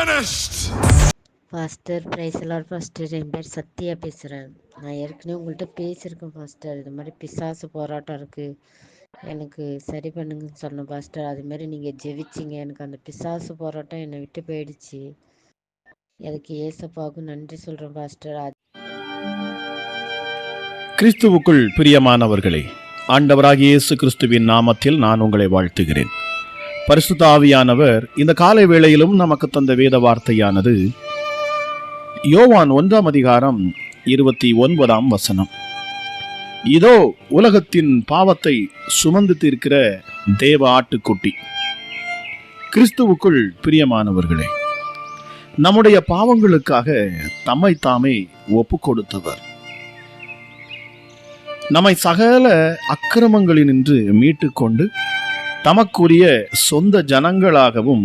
finished. Pastor praise எல்லாம் pastor என் பேர் சத்யா பேசுகிறேன் நான் ஏற்கனவே உங்கள்கிட்ட பேசியிருக்கேன் ஃபாஸ்டர் இது மாதிரி பிசாசு போராட்டம் இருக்குது எனக்கு சரி பண்ணுங்கன்னு சொன்னேன் ஃபாஸ்டர் அது மாதிரி நீங்கள் ஜெபிச்சிங்க எனக்கு அந்த பிசாசு போராட்டம் என்னை விட்டு போயிடுச்சு. அதுக்கு ஏசப்பாவுக்கு நன்றி சொல்கிறேன் ஃபாஸ்டர் அது கிறிஸ்துவுக்குள் பிரியமானவர்களே ஆண்டவராகிய இயேசு கிறிஸ்துவின் நாமத்தில் நான் உங்களை வாழ்த்துகிறேன். பரிசுத்த ஆவியானவர் இந்த காலை வேளையிலும் நமக்கு தந்த வேத வார்த்தையானது. யோவான் ஒன்றாம் அதிகாரம் இருபத்தி ஒன்பதாம் வசனம். இதோ உலகத்தின் பாவத்தை சுமந்து தீர்க்கிற தேவ ஆட்டுக்குட்டி. கிறிஸ்துவுக்குள் பிரியமானவர்களே நம்முடைய பாவங்களுக்காக தம்மை தாமே ஒப்பு கொடுத்தவர் நம்மை சகல அக்கிரமங்களினின்று மீட்டுக்கொண்டு தமக்குரிய சொந்த ஜனங்களாகவும்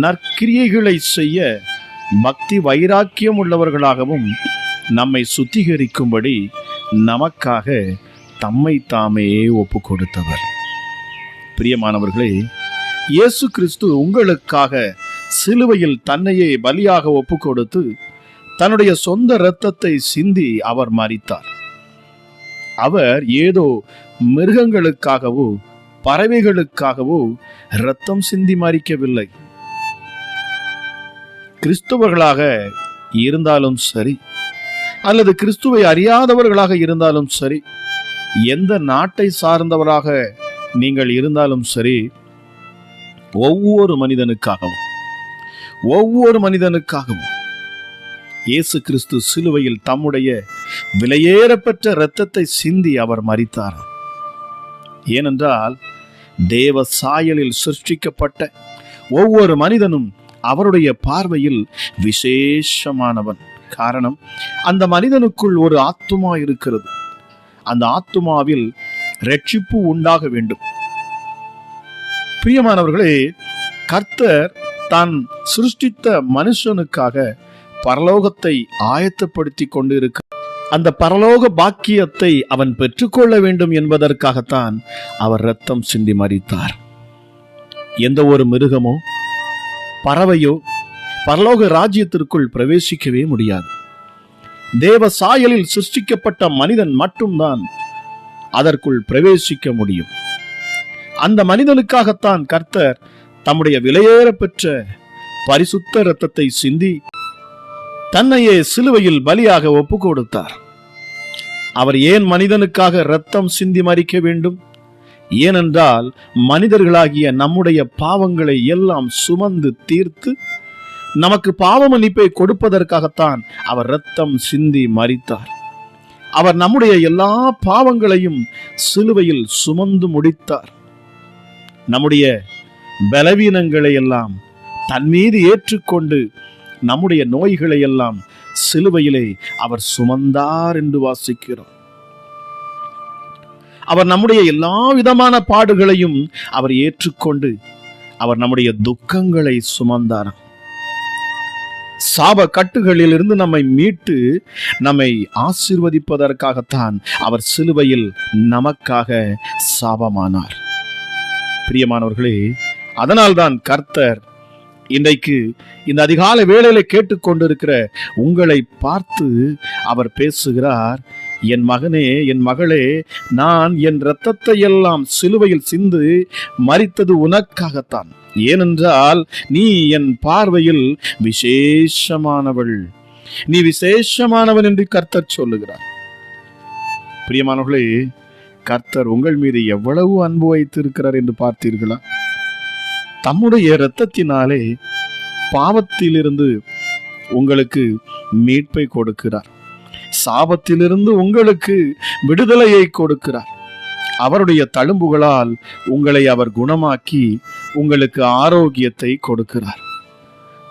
நற்கிரியைகளை செய்ய பக்தி வைராக்கியம் உள்ளவர்களாகவும் நம்மை சுத்திகரிக்கும்படி நமக்காக தம்மை தாமே ஒப்பு கொடுத்தவர் பிரியமானவர்களே இயேசு கிறிஸ்து உங்களுக்காக சிலுவையில் தன்னையே பலியாக ஒப்பு கொடுத்து தன்னுடைய சொந்த இரத்தத்தை சிந்தி அவர் மறித்தார் அவர் ஏதோ மிருகங்களுக்காகவோ பறவைகளுக்காகவோ இரத்தம் சிந்தி மறிக்கவில்லை கிறிஸ்துவர்களாக இருந்தாலும் சரி அல்லது கிறிஸ்துவை அறியாதவர்களாக இருந்தாலும் சரி எந்த நாட்டை சார்ந்தவராக நீங்கள் இருந்தாலும் சரி ஒவ்வொரு மனிதனுக்காகவும் ஒவ்வொரு மனிதனுக்காகவும் இயேசு கிறிஸ்து சிலுவையில் தம்முடைய விலையேறப்பெற்ற இரத்தத்தை சிந்தி அவர் மறித்தார் ஏனென்றால் தேவ சாயலில் சிருஷ்டிக்கப்பட்ட ஒவ்வொரு மனிதனும் அவருடைய பார்வையில் விசேஷமானவன். காரணம் அந்த மனிதனுக்குள் ஒரு ஆத்துமா இருக்கிறது. அந்த ஆத்துமாவில் ரட்சிப்பு உண்டாக வேண்டும். பிரியமானவர்களே கர்த்தர் தான் சிருஷ்டித்த மனுஷனுக்காக பரலோகத்தை ஆயத்தப்படுத்தி கொண்டிருக்க அந்த பரலோக பாக்கியத்தை அவன் பெற்றுக்கொள்ள வேண்டும் என்பதற்காகத்தான் அவர் ரத்தம் சிந்தி மறித்தார் எந்த ஒரு மிருகமோ பறவையோ பரலோக ராஜ்யத்திற்குள் பிரவேசிக்கவே முடியாது. தேவ சாயலில் சிருஷ்டிக்கப்பட்ட மனிதன் மட்டும்தான் அதற்குள் பிரவேசிக்க முடியும். அந்த மனிதனுக்காகத்தான் கர்த்தர் தம்முடைய விலையேற பெற்ற பரிசுத்த இரத்தத்தை சிந்தி தன்னையே சிலுவையில் பலியாக ஒப்பு கொடுத்தார் அவர் ஏன் மனிதனுக்காக இரத்தம் சிந்தி மறிக்க வேண்டும்? ஏனென்றால் மனிதர்களாகிய நம்முடைய பாவங்களை எல்லாம் சுமந்து தீர்த்து நமக்கு பாவ மன்னிப்பை கொடுப்பதற்காகத்தான் அவர் இரத்தம் சிந்தி மறித்தார் அவர் நம்முடைய எல்லா பாவங்களையும் சிலுவையில் சுமந்து முடித்தார். நம்முடைய பலவீனங்களை எல்லாம் தன் மீது ஏற்றுக்கொண்டு நம்முடைய நோய்களை எல்லாம் சிலுவையிலே அவர் சுமந்தார் என்று வாசிக்கிறோம். அவர் நம்முடைய எல்லா விதமான பாடுகளையும் அவர் ஏற்றுக்கொண்டு அவர் நம்முடைய துக்கங்களை சுமந்தார்? சாப கட்டுகளிலிருந்து நம்மை மீட்டு நம்மை ஆசிர்வதிப்பதற்காகத்தான் அவர் சிலுவையில் நமக்காக சாபமானார். பிரியமானவர்களே அதனால்தான் கர்த்தர் இன்றைக்கு இந்த அதிகால வேளையில கேட்டுக்கொண்டிருக்கிற உங்களை பார்த்து அவர் பேசுகிறார் என் மகனே என் மகளே நான் என் இரத்தத்தை எல்லாம் சிலுவையில் சிந்து மறித்தது உனக்காகத்தான். ஏனென்றால் நீ என் பார்வையில் விசேஷமானவள். நீ விசேஷமானவன் என்று கர்த்தர் சொல்லுகிறார். பிரியமானவர்களே கர்த்தர் உங்கள் மீது எவ்வளவு அன்பு வைத்திருக்கிறார் என்று பார்த்தீர்களா? தம்முடைய இரத்தத்தினாலே பாவத்திலிருந்து உங்களுக்கு மீட்பை கொடுக்கிறார். சாபத்திலிருந்து உங்களுக்கு விடுதலையை கொடுக்கிறார். அவருடைய தழும்புகளால் உங்களை அவர் குணமாக்கி உங்களுக்கு ஆரோக்கியத்தை கொடுக்கிறார்.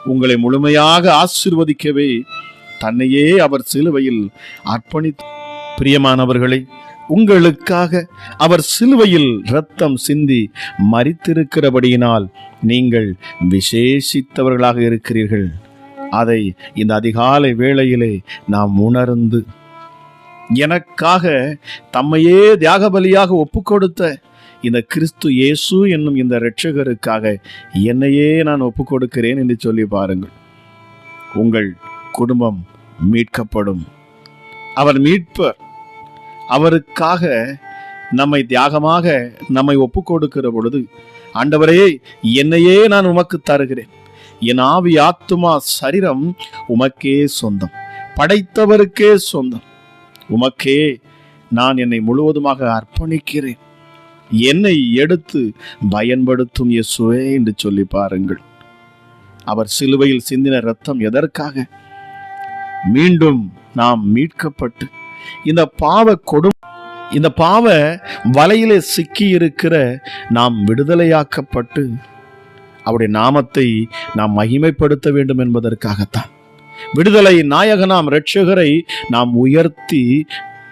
உங்களை முழுமையாக ஆசிர்வதிக்கவே தன்னையே அவர் சிலுவையில் அர்ப்பணி பிரியமானவர்களே உங்களுக்காக அவர் சிலுவையில் இரத்தம் சிந்தி மறித்திருக்கிறபடியினால் நீங்கள் விசேஷித்தவர்களாக இருக்கிறீர்கள். அதை இந்த அதிகாலை வேளையிலே நாம் உணர்ந்து எனக்காக தம்மையே தியாக பலியாக ஒப்பு கொடுத்த இந்த கிறிஸ்து இயேசு என்னும் இந்த இரட்சகருக்காக என்னையே நான் ஒப்பு கொடுக்கிறேன் என்று சொல்லி பாருங்கள். உங்கள் குடும்பம் மீட்கப்படும். அவர் மீட்பர். அவருக்காக நம்மை தியாகமாக நம்மை ஒப்பு கொடுக்கிற பொழுது ஆண்டவரே என்னையே நான் உமக்கு தருகிறேன். என் ஆவி ஆத்துமா சரீரம் உமக்கே சொந்தம். படைத்தவருக்கே சொந்தம். உமக்கே நான் என்னை முழுவதுமாக அர்ப்பணிக்கிறேன். என்னை எடுத்து பயன்படுத்தும் இயேசுவே என்று சொல்லி பாருங்கள். அவர் சிலுவையில் சிந்தின ரத்தம் எதற்காக? மீண்டும் நாம் மீட்கப்பட்டு இந்த பாவ கொடும் இந்த பாவ வலையிலே சிக்கி இருக்கிற நாம் விடுதலையாக்கப்பட்டு அவருடைய நாமத்தை நாம் மகிமைப்படுத்த வேண்டும் என்பதற்காகத்தான். விடுதலை நாயகனாம் இரட்சகரை நாம் உயர்த்தி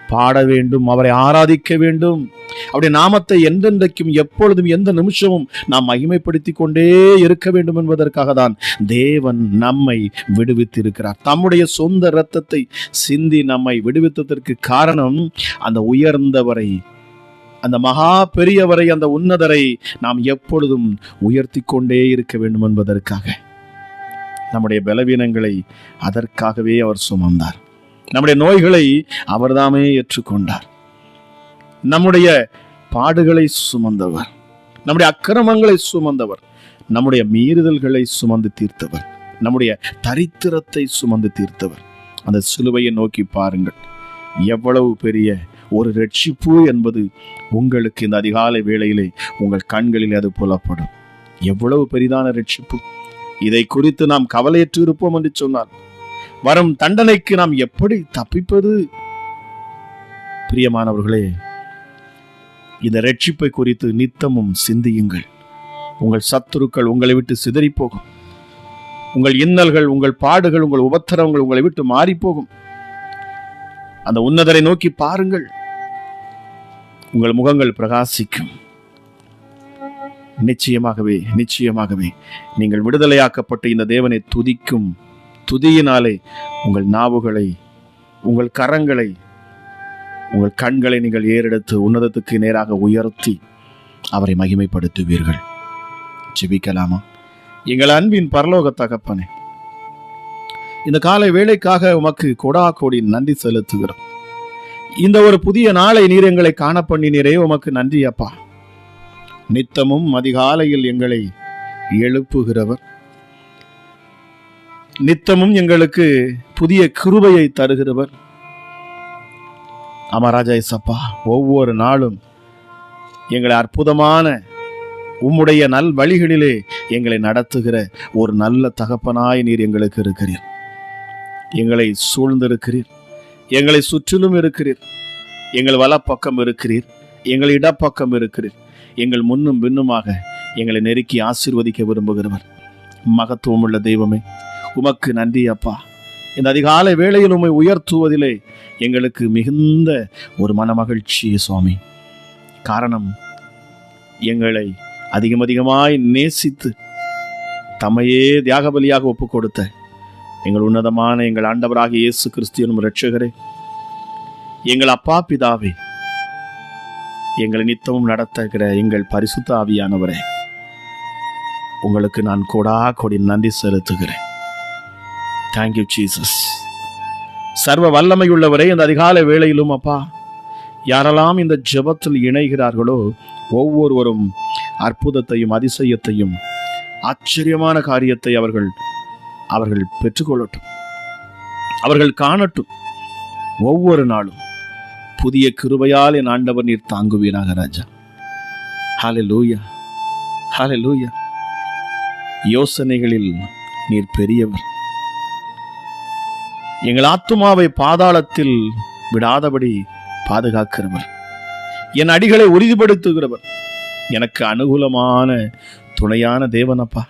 பாட வேண்டும் அவரை ஆராதிக்க வேண்டும். அவருடைய நாமத்தை என்றென்றைக்கும் எப்பொழுதும் எந்த நிமிஷமும் நாம் மகிமைப்படுத்தி கொண்டே இருக்க வேண்டும் என்பதற்காக தான் தேவன் நம்மை விடுவித்திருக்கிறார். தம்முடைய சொந்த இரத்தத்தை சிந்தி நம்மை விடுவித்ததற்கு காரணம் அந்த உயர்ந்தவரை அந்த மகா பெரியவரை அந்த உன்னதரை நாம் எப்பொழுதும் உயர்த்தி கொண்டே இருக்க வேண்டும் என்பதற்காக. நம்முடைய பலவீனங்களை அதற்காகவே அவர் சுமந்தார். நம்முடைய நோய்களை அவர்தாமே ஏற்றுக்கொண்டார். நம்முடைய பாடுகளை சுமந்தவர். நம்முடைய அக்கிரமங்களை சுமந்தவர். நம்முடைய மீறுதல்களை சுமந்து தீர்த்தவர். நம்முடைய தரித்திரத்தை சுமந்து தீர்த்தவர். அந்த சிலுவையை நோக்கி பாருங்கள். எவ்வளவு பெரிய ஒரு ரட்சிப்பு என்பது உங்களுக்கு இந்த அதிகாலை வேளையிலே உங்கள் கண்களில் அது புலப்படும். எவ்வளவு பெரிதான ரட்சிப்பு. இதை குறித்து நாம் கவலையற்று இருப்போம் என்று சொன்னார் வரும் தண்டனைக்கு நாம் எப்படி தப்பிப்பது? பிரியமானவர்களே இந்த ரட்சிப்பை குறித்து நித்தமும் சிந்தியுங்கள். உங்கள் சத்துருக்கள் உங்களை விட்டு சிதறிப்போகும். உங்கள் இன்னல்கள் உங்கள் பாடுகள் உங்கள் உபத்திரவங்கள் உங்களை விட்டு மாறிப்போகும். அந்த உன்னதரை நோக்கி பாருங்கள். உங்கள் முகங்கள் பிரகாசிக்கும். நிச்சயமாகவே நிச்சயமாகவே நீங்கள் விடுதலையாக்கப்பட்டு இந்த தேவனை துதிக்கும் துதியினாலே உங்கள் நாவுகளை உங்கள் கரங்களை உங்கள் கண்களை நீங்கள் ஏறெடுத்து உன்னதத்துக்கு நேராக உயர்த்தி அவரை மகிமைப்படுத்துவீர்கள். ஜெபிக்கலாமா? எங்கள் அன்பின் பரலோக தகப்பனே இந்த காலை வேலைக்காக உமக்கு கொடா கோடி நன்றி செலுத்துகிறோம். இந்த ஒரு புதிய நாளை நீர் எங்களை காண பண்ணினீரே உமக்கு நன்றி அப்பா. நித்தமும் அதிகாலையில் எங்களை எழுப்புகிறவர். நித்தமும் எங்களுக்கு புதிய கிருபையை தருகிறவர். அமராஜா இசப்பா ஒவ்வொரு நாளும் எங்களை அற்புதமான உம்முடைய நல் வழிகளிலே எங்களை நடத்துகிற ஒரு நல்ல தகப்பனாய் நீர் எங்களுக்கு இருக்கிறீர். எங்களை சூழ்ந்திருக்கிறீர். எங்களை சுற்றிலும் இருக்கிறீர். எங்கள் வலப்பக்கம் இருக்கிறீர். எங்கள் இடப்பக்கம் இருக்கிறீர். எங்கள் முன்னும் பின்னுமாக எங்களை நெருக்கி ஆசீர்வதிக்க விரும்புகிறவர். மகத்துவமுள்ள தெய்வமே உமக்கு நன்றி அப்பா. இந்த அதிகாலை வேளையில் உண்மை உயர்த்துவதிலே எங்களுக்கு மிகுந்த ஒரு மனமகிழ்ச்சி சுவாமி. காரணம் எங்களை அதிகம் அதிகமாய் நேசித்து தம்மையே தியாகபலியாக ஒப்புக் ஒப்பு கொடுத்த எங்கள் உன்னதமான எங்கள் ஆண்டவராக இயேசு கிறிஸ்தியனும் ரட்சகரே எங்கள் அப்பா பிதாவே எங்களை நித்தமும் நடத்துகிற எங்கள் பரிசுத்த ஆவியானவரே உங்களுக்கு நான் கொடா கொடி நன்றி செலுத்துகிறேன். தேங்க்யூ ஜீசஸ் சர்வ வல்லமையுள்ளவரே இந்த அதிகாலை வேளையிலும் அப்பா யாரெல்லாம் இந்த ஜெபத்தில் இணைகிறார்களோ ஒவ்வொருவரும் அற்புதத்தையும் அதிசயத்தையும் ஆச்சரியமான காரியத்தை அவர்கள் அவர்கள் பெற்றுக்கொள்ளட்டும். அவர்கள் காணட்டும். ஒவ்வொரு நாளும் புதிய கிருபையால் என் ஆண்டவர் நீர் தாங்குவீராக ராஜா. ஹாலே லூயா ஹாலே லூயா யோசனைகளில் நீர் பெரியவர். எங்கள் ஆத்துமாவை பாதாளத்தில் விடாதபடி பாதுகாக்கிறவர். என் அடிகளை உறுதிப்படுத்துகிறவர். எனக்கு அனுகூலமான துணையான தேவனப்பா.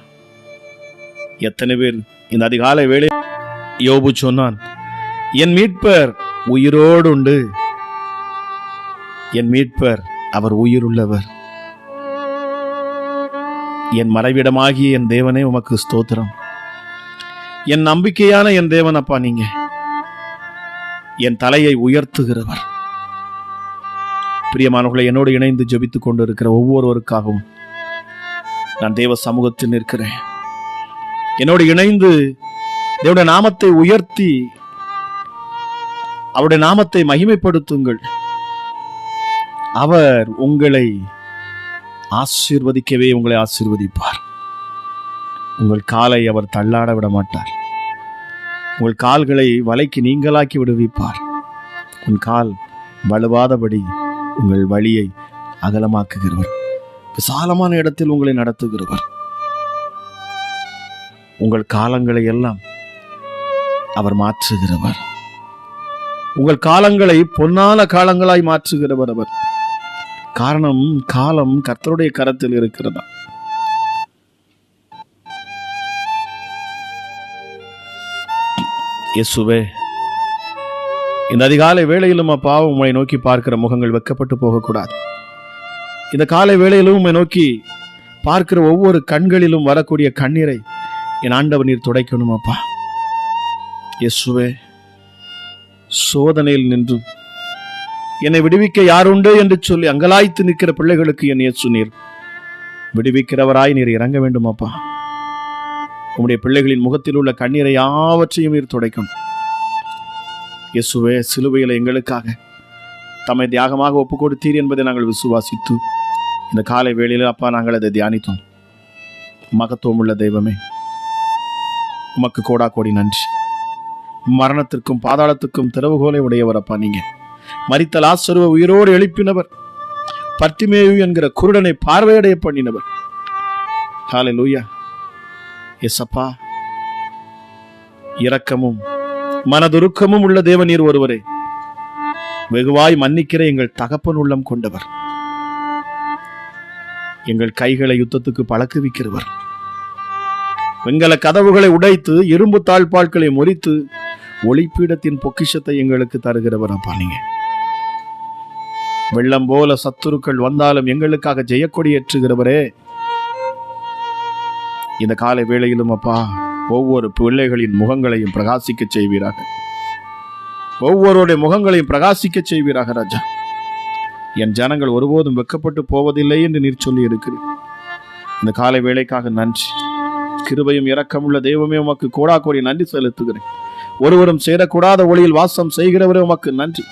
எத்தனை பேர் இந்த அதிகாலை வேளை யோபு சொன்னான் என் மீட்பர் உயிரோடு உண்டு. என் மீட்பர் அவர் உயிருள்ளவர். என் மறைவிடமாகிய என் தேவனே உமக்கு ஸ்தோத்திரம். என் நம்பிக்கையான என் தேவன் அப்பா நீங்க. என் தலையை உயர்த்துகிறவர். பிரியமானவர்களை என்னோடு இணைந்து ஜெபித்துக் கொண்டிருக்கிற ஒவ்வொருவருக்காகவும் நான் தேவ சமூகத்தில் நிற்கிறேன். என்னோடு இணைந்து தேவனுடைய நாமத்தை உயர்த்தி அவருடைய நாமத்தை மகிமைப்படுத்துங்கள். அவர் உங்களை ஆசீர்வதிக்கவே உங்களை ஆசீர்வதிப்பார். உங்கள் காலை அவர் தள்ளாட விட மாட்டார். உங்கள் கால்களை வலைக்கு நீங்களாக்கி விடுவிப்பார். உன் கால் வலுவாதபடி உங்கள் வழியை அகலமாக்குகிறவர். விசாலமான இடத்தில் உங்களை நடத்துகிறவர். உங்கள் காலங்களை எல்லாம் அவர் மாற்றுகிறவர். உங்கள் காலங்களை பொன்னான காலங்களாய் மாற்றுகிறவர் அவர். காரணம் காலம் கர்த்தருடைய கரத்தில் இருக்கிறதா? இயேசுவே இந்த அதிகாலை வேளையிலும் அப்பா உம்மை நோக்கி பார்க்கிற முகங்கள் வெக்கப்பட்டு போகக்கூடாது. இந்த காலை வேளையிலும் உம்மை நோக்கி பார்க்கிற ஒவ்வொரு கண்களிலும் வரக்கூடிய கண்ணீரை என் ஆண்டவர் நீர் துடைக்கணும் அப்பா. இயேசுவே சோதனையில் நின்று என்னை விடுவிக்க யாருண்டு என்று சொல்லி அங்கலாய்த்து நிற்கிற பிள்ளைகளுக்கு என் இயேசு நீர் விடுவிக்கிறவராய் நீர் இறங்க வேண்டும் அப்பா. உம்முடைய பிள்ளைகளின் முகத்தில் உள்ள கண்ணீரை யாவற்றையும் நீர் துடைக்கும். இயேசுவே சிலுவையில் எங்களுக்காக தம்மை தியாகமாக ஒப்பு கொடுத்தீர் என்பதை நாங்கள் விசுவாசித்து இந்த காலை வேளையில் அப்பா நாங்கள் அதை தியானித்தோம். மகத்துவம் உள்ள தெய்வமே உமக்கு கோடா கோடி நன்றி. மரணத்திற்கும் பாதாளத்துக்கும் திறவுகோலை உடையவர் அப்பா நீங்க. மறித்த லாசருவ உயிரோடு எழுப்பினவர். பட்டிமேயு என்கிற குருடனை பார்வையடைய பண்ணினவர். காலை லூயா எசப்பா இரக்கமும் மனதுருக்கமும் உள்ள தேவநீர் ஒருவரே. வெகுவாய் மன்னிக்கிற எங்கள் தகப்பன் உள்ளம் கொண்டவர். எங்கள் கைகளை யுத்தத்துக்கு பழக்குவிக்கிறவர். வெங்கல கதவுகளை உடைத்து இரும்பு தாழ்பாட்களை முறித்து ஒளிப்பீடத்தின் பொக்கிஷத்தை எங்களுக்கு தருகிறவர் அப்பா நீங்க. வெள்ளம் போல சத்துருக்கள் வந்தாலும் எங்களுக்காக ஜெயக்கொடி ஏற்றுகிறவரே இந்த காலை வேளையிலும் அப்பா ஒவ்வொரு பிள்ளைகளின் முகங்களையும் பிரகாசிக்க செய்வீராக. ஒவ்வொருடைய முகங்களையும் பிரகாசிக்க செய்வீராக ராஜா. என் ஜனங்கள் ஒருபோதும் வெக்கப்பட்டு போவதில்லை என்று நீர் சொல்லி இருக்கிறேன் இந்த காலை வேளைக்காக நன்றி. கிருபையும் இரக்கமுள்ள தெய்வமே உமக்கு கோடா கோடி நன்றி செலுத்துகிறேன். ஒருவரும் சேரக்கூடாத ஒளியில் வாசம் செய்கிறவரே உமக்கு நன்றி.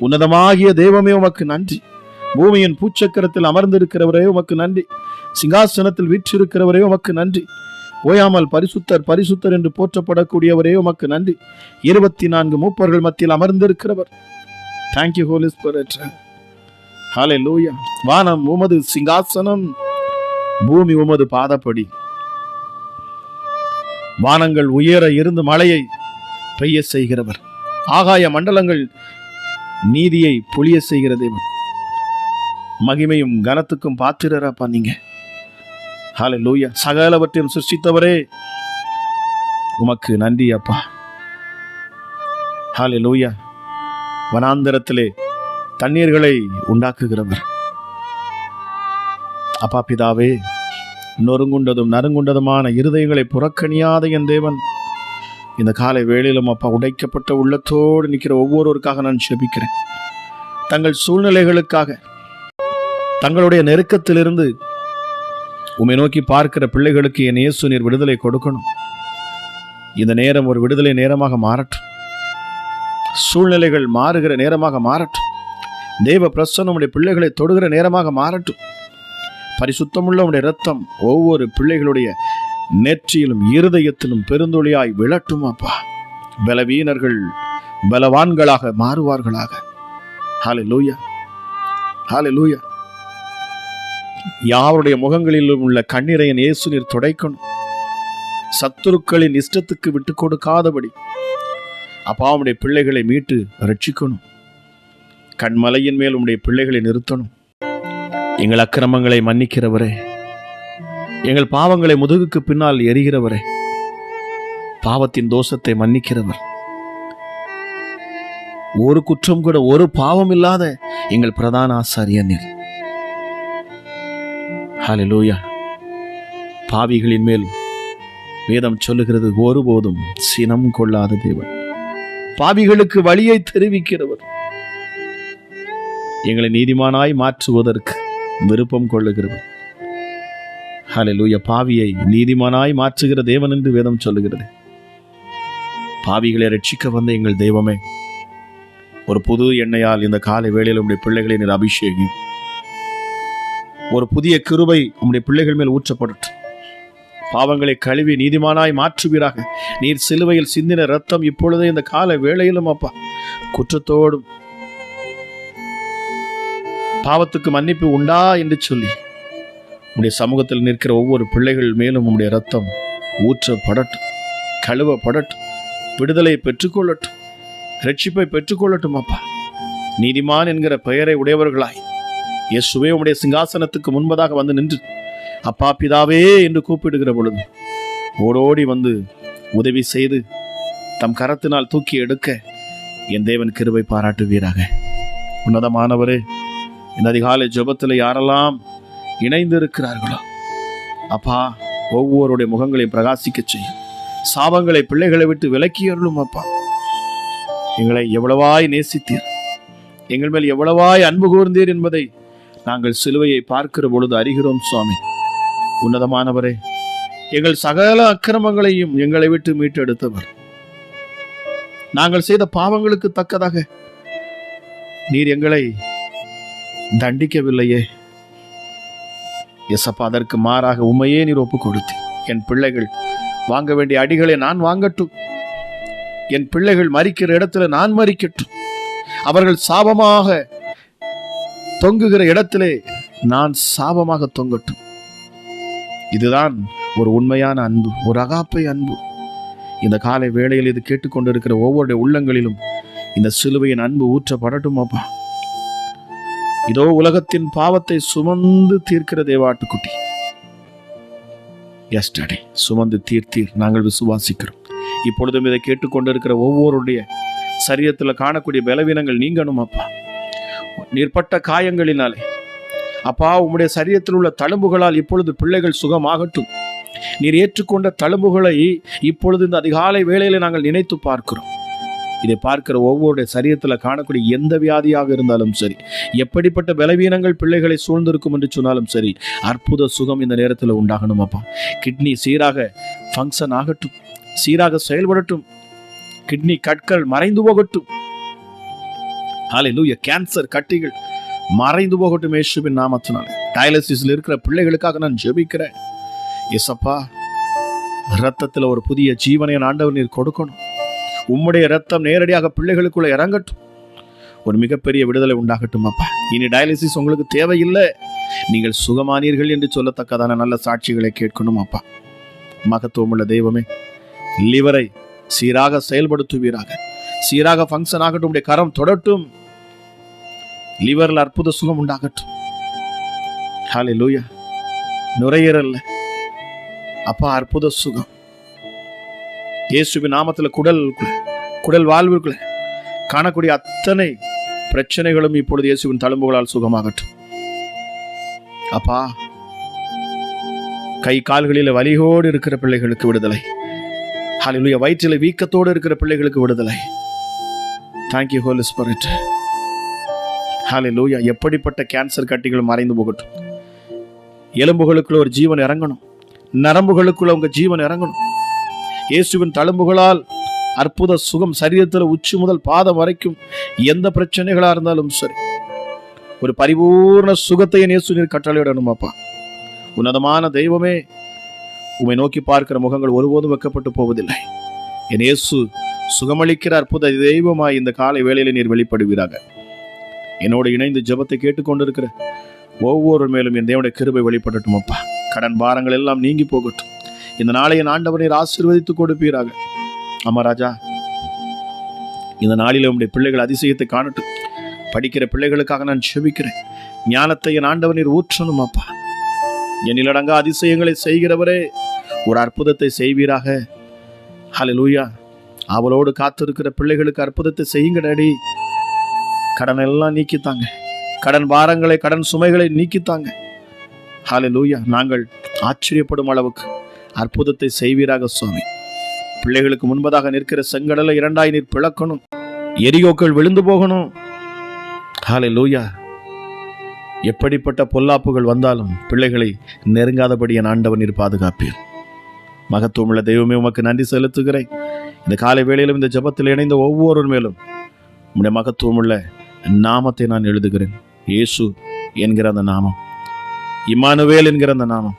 உன்னதமாகிய தெய்வமே உமக்கு நன்றி. பூமியின் பூச்சக்கரத்தில் அமர்ந்திருக்கிறவரே உமக்கு நன்றி. சிங்காசனத்தில் வீற்றிருக்கிறவரே உமக்கு நன்றி. ஓயாமல் பரிசுத்தர் பரிசுத்தர் என்று போற்றப்படக்கூடியவரே உமக்கு நன்றி. இருபத்தி நான்கு மூப்பர்கள் மத்தியில் அமர்ந்திருக்கிறவர். தேங்க்யூ ஹோலிஸ் ஹாலே லூயா வானம் உமது சிங்காசனம் பூமி உமது பாதப்படி. வானங்கள் உயர இருந்து மழையை பெய்ய செய்கிறவர். ஆகாய மண்டலங்கள் நீதியை பொழிய செய்கிற தேவன். மகிமையும் கனத்துக்கும் பாத்திரப்பா நீங்க. ஹாலே லூயா சகலவற்றையும் சிருஷ்டித்தவரே. உமக்கு நன்றி அப்பா. ஹாலே லூயா வனாந்தரத்திலே தண்ணீர்களை உண்டாக்குகிறவர். அப்பா பிதாவே நொறுங்குண்டதும் நறுங்குண்டதுமான இருதயங்களை புறக்கணியாத என் தேவன் இந்த காலை வேளையிலும் அப்பா உடைக்கப்பட்ட உள்ளத்தோடு நிற்கிற ஒவ்வொருவருக்காக நான் செபிக்கிறேன். தங்கள் சூழ்நிலைகளுக்காக தங்களுடைய நெருக்கத்திலிருந்து உம்மை நோக்கி பார்க்கிற பிள்ளைகளுக்கு என் இயேசு நீர் விடுதலை கொடுக்கணும். இந்த நேரம் ஒரு விடுதலை நேரமாக மாறட்டும். சூழ்நிலைகள் மாறுகிற நேரமாக மாறட்டும். தெய்வ பிரசன்னம் உடைய பிள்ளைகளை தொடுகிற நேரமாக மாறட்டும். பரிசுத்தமுள்ள உடைய ரத்தம் ஒவ்வொரு பிள்ளைகளுடைய நெற்றியிலும் இருதயத்திலும் பெருந்தொழியாய் விளட்டும் அப்பா. பலவீனர்கள் பலவான்களாக மாறுவார்களாக. ஹாலே லூயா ஹாலே லூயா யாருடைய முகங்களிலும் உள்ள கண்ணீரை என் இயேசு நீர் துடைக்கணும். சத்துருக்களின் இஷ்டத்துக்கு விட்டு கொடுக்காதபடி அப்பா பிள்ளைகளை மீட்டு ரட்சிக்கணும் கண்மலையின் மேல் உடைய பிள்ளைகளை நிறுத்தணும். எங்கள் அக்கிரமங்களை மன்னிக்கிறவரே எங்கள் பாவங்களை முதுகுக்கு பின்னால் எரிகிறவரே பாவத்தின் தோஷத்தை மன்னிக்கிறவர். ஒரு குற்றம் கூட ஒரு பாவம் இல்லாத எங்கள் பிரதான ஆசாரியர் நீர். ஹalleluya. பாவிகளின் மேல் வேதம் சொல்லுகிறது ஒருபோதும் சினம் கொள்ளாத தேவன். பாவிகளுக்கு வழியை தெரிவிக்கிறவர். எங்களை நீதிமானாய் மாற்றுவதற்கு விருப்பம் கொள்ளுகிறவர். ஹalleluya. பாவியை நீதிமானாய் மாற்றுகிற தேவன் என்று வேதம் சொல்லுகிறது. பாவிகளை ரட்சிக்க வந்த எங்கள் தெய்வமே ஒரு புது எண்ணெயால் இந்த காலை வேளையில் உம்முடைய பிள்ளைகளை நீர் அபிஷேகி. ஒரு புதிய கிருபை உம்முடைய பிள்ளைகள் மேல் ஊற்றப்படட்டும். பாவங்களை கழுவி நீதிமானாய் மாற்றுவீராக. நீர் சிலுவையில் சிந்தின ரத்தம் இப்பொழுதே இந்த கால வேளையிலும் அப்பா. குற்றத்தோடும் பாவத்துக்கு மன்னிப்பு உண்டா என்று சொல்லி உடைய சமூகத்தில் நிற்கிற ஒவ்வொரு பிள்ளைகள் மேலும் உடைய ரத்தம் ஊற்றப்படட்டும். கழுவப்படட்டும். விடுதலை பெற்றுக்கொள்ளட்டும். ரட்சிப்பை பெற்றுக்கொள்ளட்டும் அப்பா. நீதிமான் என்கிற பெயரை உடையவர்களாய். இயேசுவே உம்முடைய சிங்காசனத்துக்கு முன்பதாக வந்து நின்று அப்பா பிதாவே என்று கூப்பிடுகிற பொழுது ஓடோடி வந்து உதவி செய்து தம் கரத்தினால் தூக்கி எடுக்க என் தேவன் கிருவை பாராட்டுவீராக. உன்னதமானவரே இந்த அதிகாலை ஜபத்தில் யாரெல்லாம் இணைந்து இருக்கிறார்களோ அப்பா ஒவ்வொருடைய முகங்களையும் பிரகாசிக்கச் செய்யும். சாபங்களை பிள்ளைகளை விட்டு விலக்கி அருளும் அப்பா. எங்களை எவ்வளவாய் நேசித்தீர் எங்கள் மேல் எவ்வளவாய் அன்பு கூர்ந்தீர் என்பதை நாங்கள் சிலுவையை பார்க்கிற பொழுது அறிகிறோம் சுவாமி. உன்னதமானவரே எங்கள் சகல அக்கிரமங்களையும் எங்களை விட்டு மீட்டெடுத்தவர். நாங்கள் செய்த பாவங்களுக்கு தக்கதாக நீர் எங்களை தண்டிக்கவில்லையே. எசப்பா அதற்கு மாறாக உண்மையே நீர் ஒப்பு கொடுத்து என் பிள்ளைகள் வாங்க வேண்டிய அடிகளை நான் வாங்கட்டும். என் பிள்ளைகள் மறிக்கிற இடத்துல நான் மறிக்கட்டும் அவர்கள் சாபமாக தொங்குகிற இடத்திலே நான் சாபமாக தொங்கட்டும். இதுதான் ஒரு உண்மையான அன்பு ஒரு அகாப்பை அன்பு. இந்த காலை வேளையில் இது கேட்டுக்கொண்டிருக்கிற ஒவ்வொருடைய உள்ளங்களிலும் இந்த சிலுவையின் அன்பு ஊற்றப்படட்டும் அப்பா. இதோ உலகத்தின் பாவத்தை சுமந்து தீர்க்கிற தேவாட்டுக்குட்டி எஸ்டடி சுமந்து தீர்த்தீர் நாங்கள் விசுவாசிக்கிறோம். இப்பொழுதும் இதை கேட்டுக்கொண்டிருக்கிற ஒவ்வொருடைய சரீரத்தில் காணக்கூடிய பலவீனங்கள் நீங்கணும் அப்பா. நீர்பட்ட காயங்களினாலே. அப்பா உம்முடைய சரீரத்தில் உள்ள தழும்புகளால் இப்பொழுது பிள்ளைகள் சுகமாகட்டும். நீர் ஏற்றுக்கொண்ட தழும்புகளை இப்பொழுது இந்த அதிகாலை வேளையில நாங்கள் நினைத்து பார்க்கிறோம். இதை பார்க்கிற ஒவ்வொருடைய சரீரத்தில் காணக்கூடிய எந்த வியாதியாக இருந்தாலும் சரி எப்படிப்பட்ட பலவீனங்கள் பிள்ளைகளை சூழ்ந்திருக்கும் என்று சொன்னாலும் சரி அற்புத சுகம் இந்த நேரத்தில் உண்டாகணும் அப்பா. கிட்னி சீராக ஃபங்க்ஷன் ஆகட்டும். சீராக செயல்படட்டும். கிட்னி கற்கள் மறைந்து போகட்டும். ஹalleluya கேன்சர் கட்டிகள் மறைந்து போகட்டும் இயேசுவின் நாமத்தினால. டயாலிசிஸ்ல இருக்கிற பிள்ளைகளுக்காக நான் ஜெபிக்கிறேன். எசப்பா ரத்தத்தில் ஒரு புதிய ஜீவனை ஆண்டவர் நீர் கொடுக்கணும். உம்முடைய ரத்தம் நேரடியாக பிள்ளைகளுக்குள்ள இறங்கட்டும். ஒரு மிகப்பெரிய விடுதலை உண்டாகட்டும் அப்பா. இனி டயாலிசிஸ் உங்களுக்கு தேவையில்லை. நீங்கள் சுகமானீர்கள் என்று சொல்லத்தக்கதான நல்ல சாட்சிகளை கேட்கணும் அப்பா. மகத்துவமுள்ள தெய்வமே லிவரை சீராக செயல்படுத்துவீராக. சீராக ஃபங்க்ஷன் ஆகட்டும். உடைய கரம் தொடட்டும். லிவரில் அற்புத சுகம் உண்டாகட்டும். ஹாலே லூயா நுரையீரல்ல. அப்பா அற்புத சுகம். இயேசுவின் நாமத்தில் குடல் குடல் வாழ்வுக்குள்ள காணக்கூடிய அத்தனை பிரச்சனைகளும் இப்பொழுது இயேசுவின் தழும்புகளால் சுகமாகட்டும். அப்பா கை கால்களில் வலியோடு இருக்கிற பிள்ளைகளுக்கு விடுதலை. ஹalleluya வயிற்றில் வீக்கத்தோடு இருக்கிற பிள்ளைகளுக்கு விடுதலை. தேங்க்யூ ஹோல் ஸ்பிரிட் ஹalleluya எப்படிப்பட்ட கேன்சர் கட்டிகளும் மறைந்து போகட்டும். எலும்புகளுக்குள்ள ஒரு ஜீவன் இறங்கணும். நரம்புகளுக்குள்ள உங்க ஜீவன் இறங்கணும். இயேசுவின் தழும்புகளால் அற்புத சுகம் சரீரத்தில் உச்சி முதல் பாதம் வரைக்கும் எந்த பிரச்சனைகளா இருந்தாலும் சரி ஒரு பரிபூர்ண சுகத்தை என் இயேசு நீர் கட்டளையிடணும் அப்பா. உன்னதமான தெய்வமே உம்மை நோக்கி பார்க்கிற முகங்கள் ஒருபோதும் வைக்கப்பட்டு போவதில்லை. என் இயேசு சுகமளிக்கிற அற்புத தெய்வமாய் இந்த காலை வேளையில் நீர் வெளிப்படுவீராக. என்னோடு இணைந்து ஜெபத்தை கேட்டுக்கொண்டிருக்கிற ஒவ்வொரு மேலும் என் தேவனுடைய கிருபை வெளிப்படட்டும் அப்பா. கடன் பாரங்கள் எல்லாம் நீங்கி போகட்டும். இந்த நாளை என் ஆண்டவர் ஆசீர்வதித்து கொடுப்பீராக. ஆமா ராஜா. இந்த நாளில் உங்களுடைய பிள்ளைகள் அதிசயத்தை காணட்டும். படிக்கிற பிள்ளைகளுக்காக நான் செபிக்கிறேன் ஞானத்தை என் ஆண்டவர் நீர் ஊற்றணும் அப்பா. என்னிலடங்கா அதிசயங்களை செய்கிறவரே ஒரு அற்புதத்தை செய்வீராக. ஹலலூயா அவளோடு காத்திருக்கிற பிள்ளைகளுக்கு அற்புதத்தை செய்யுங்க டாடி கடன் எல்லாம் நீக்கித்தாங்க. கடன் பாரங்களை கடன் சுமைகளை நீக்கித்தாங்க. ஹalleluya. நாங்கள் ஆச்சரியப்படும் அளவுக்கு அற்புதத்தை செய்வீராக சுவாமி. பிள்ளைகளுக்கு முன்பதாக நிற்கிற செங்கடலை இரண்டாய் நீர் பிளக்கணும். எரியோக்கள் விழுந்து போகணும். ஹalleluya. எப்படிப்பட்ட பொல்லாப்புகள் வந்தாலும் பிள்ளைகளை நெருங்காதபடி என் ஆண்டவன் நீர் பாதுகாப்பீர். மகத்துவமுள்ள தெய்வமே உமக்கு நன்றி செலுத்துகிறேன். இந்த காலை வேளையிலும் இந்த ஜெபத்தில் இணைந்த ஒவ்வொரு மேலும் உம்முடைய மகத்துவமுள்ள நாமத்தை நான் எழுதுகிறேன். இயேசு என்கிற அந்த நாமம் இமானுவேல் என்கிற அந்த நாமம்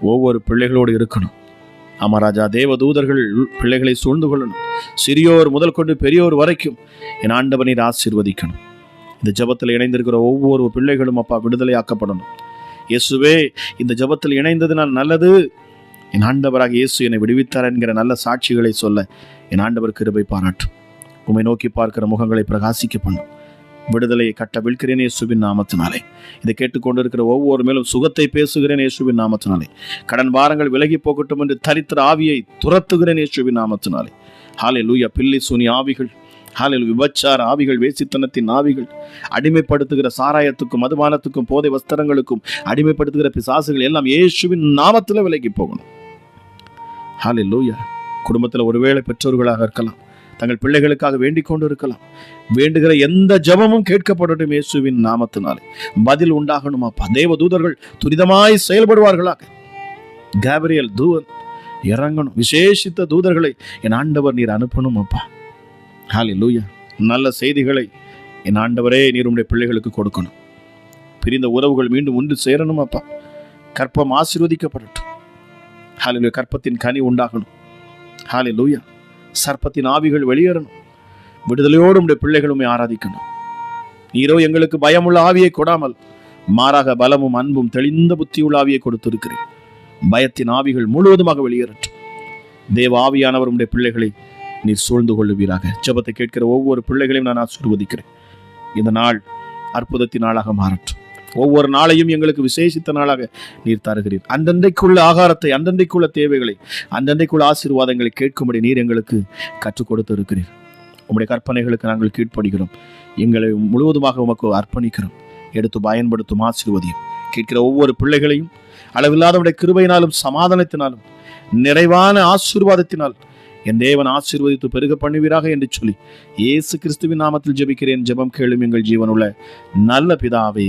ஒவ்வொரு பிள்ளைகளோடு இருக்கணும். அமராஜா தேவ தூதர்கள் பிள்ளைகளை சூழ்ந்து கொள்ளணும். சிறியோர் முதல் கொண்டு பெரியோர் வரைக்கும் என் ஆண்டவனை ஆசீர்வதிக்கணும். இந்த ஜெபத்தில் இணைந்திருக்கிற ஒவ்வொரு பிள்ளைகளும் அப்பா விடுதலையாக்கப்படணும் இயேசுவே இந்த ஜெபத்தில் இணைந்தது நான் நல்லது. என் ஆண்டவராக இயேசு என்னை விடுவித்தார் என்கிற நல்ல சாட்சிகளை சொல்ல என் ஆண்டவர் கிருபை பாராட்டும். உண்மை நோக்கி பார்க்கிற முகங்களை பிரகாசிக்க பண்ணும். விடுதலையை கட்டவிழ்கிறேன் இயேசுவின் நாமத்தினாலே. இதை கேட்டுக்கொண்டிருக்கிற ஒவ்வொரு மேலும் சுகத்தை பேசுகிறேன் இயேசுவின் நாமத்தினாலே. கடன் வாரங்கள் விலகி போகட்டும் என்று தரித்திர ஆவியை துரத்துகிறேன் இயேசுவின் நாமத்தினாலே. ஹாலே லூயா பில்லி சுனி ஆவிகள் ஹாலில் விபச்சார ஆவிகள் வேசித்தனத்தின் ஆவிகள் அடிமைப்படுத்துகிற சாராயத்துக்கும் மதுபானத்துக்கும் போதை வஸ்திரங்களுக்கும் அடிமைப்படுத்துகிற பிசாசுகள் எல்லாம் இயேசுவின் நாமத்தில் விலகி போகணும். ஹாலில் லூயா குடும்பத்தில் ஒருவேளை பெற்றோர்களாக இருக்கலாம். தங்கள் பிள்ளைகளுக்காக வேண்டிக் கொண்டு இருக்கலாம் வேண்டுகிற எந்த ஜெபமும் கேட்கப்படட்டும் இயேசுவின் நாமத்தினாலே. பதில் உண்டாகணுமாப்பா தேவ தூதர்கள் துரிதமாய் செயல்படுவார்களாக. கேப்ரியல் தூவன் இறங்கணும். விசேஷித்த தூதர்களை என் ஆண்டவர் நீர் அனுப்பணும் அப்பா. ஹாலி லூயா நல்ல செய்திகளை என் ஆண்டவரே நீர் உடைய பிள்ளைகளுக்கு கொடுக்கணும். பிரிந்த உறவுகள் மீண்டும் ஒன்று சேரணும் அப்பா. கற்பம் ஆசீர்வதிக்கப்படட்டும். ஹாலில் கற்பத்தின் கனி உண்டாகணும். ஹாலி லூயா சர்ப்பத்தின் ஆவிகள் வெளியேறணும். விடுதலையோடு உடைய பிள்ளைகளுமே ஆராதிக்கணும். நீரோ எங்களுக்கு பயமுள்ள ஆவியை கொடாமல் மாறாக பலமும் அன்பும் தெளிந்த புத்தியுள்ள ஆவியை கொடுத்திருக்கிறேன். பயத்தின் ஆவிகள் முழுவதுமாக வெளியேறட்டும். தேவ ஆவியானவர் உடைய பிள்ளைகளை நீர் சூழ்ந்து கொள்ளுவீராக. ஜபத்தை கேட்கிற ஒவ்வொரு பிள்ளைகளையும் நான் ஆசீர்வதிக்கிறேன். இந்த நாள் அற்புதத்தின் நாளாக மாறட்டும். ஒவ்வொரு நாளையும் எங்களுக்கு விசேஷித்த நாளாக நீர் தருகிறீர். அந்தந்தைக்குள்ள ஆகாரத்தை அந்தந்தைக்குள்ள தேவைகளை அந்தந்தைக்குள்ள ஆசீர்வாதங்களை கேட்கும்படி நீர் எங்களுக்கு கற்றுக் கொடுத்து இருக்கிறீர் உம்முடைய கற்பனைகளுக்கு நாங்கள் கீழ்ப்படுகிறோம். எங்களை முழுவதுமாக உமக்கு அர்ப்பணிக்கிறோம். எடுத்து பயன்படுத்தும் ஆசீர்வதியும். கேட்கிற ஒவ்வொரு பிள்ளைகளையும் அளவில்லாதவுடைய கிருபையினாலும் சமாதானத்தினாலும் நிறைவான ஆசீர்வாதத்தினால் என் தேவன் ஆசீர்வதித்து பெருக பண்ணுவீராக என்று சொல்லி இயேசு கிறிஸ்துவின் நாமத்தில் ஜெபிக்கிறேன். ஜெபம் கேளும் எங்கள் ஜீவனுள்ள நல்ல பிதாவே